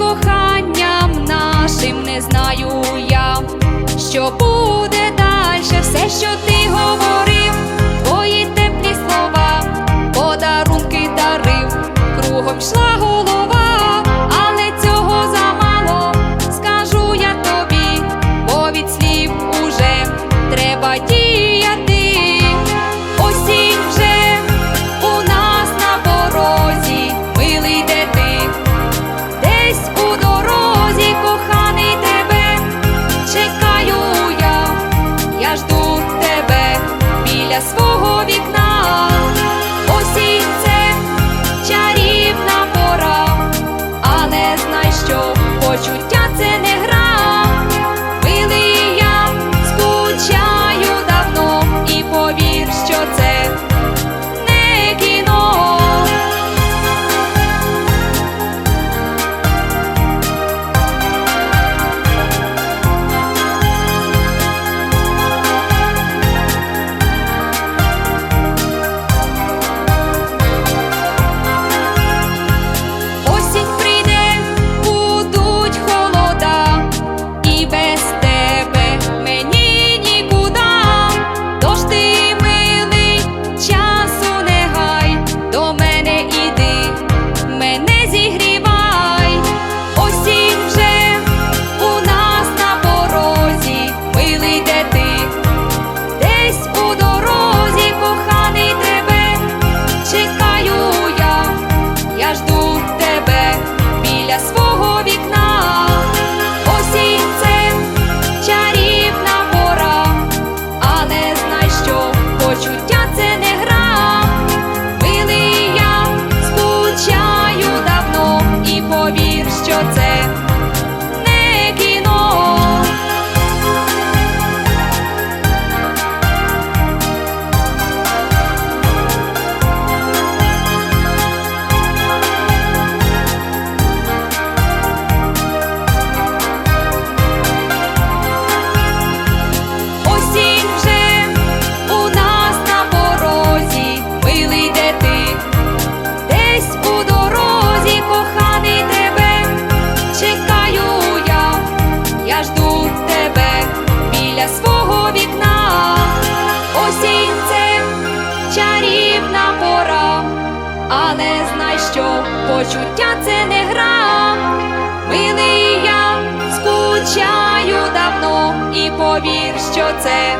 коханням нашим не знаю я, що буде далі, все, що ти. але знай, що почуття це не гра. Милий я скучаю давно і повір, що це.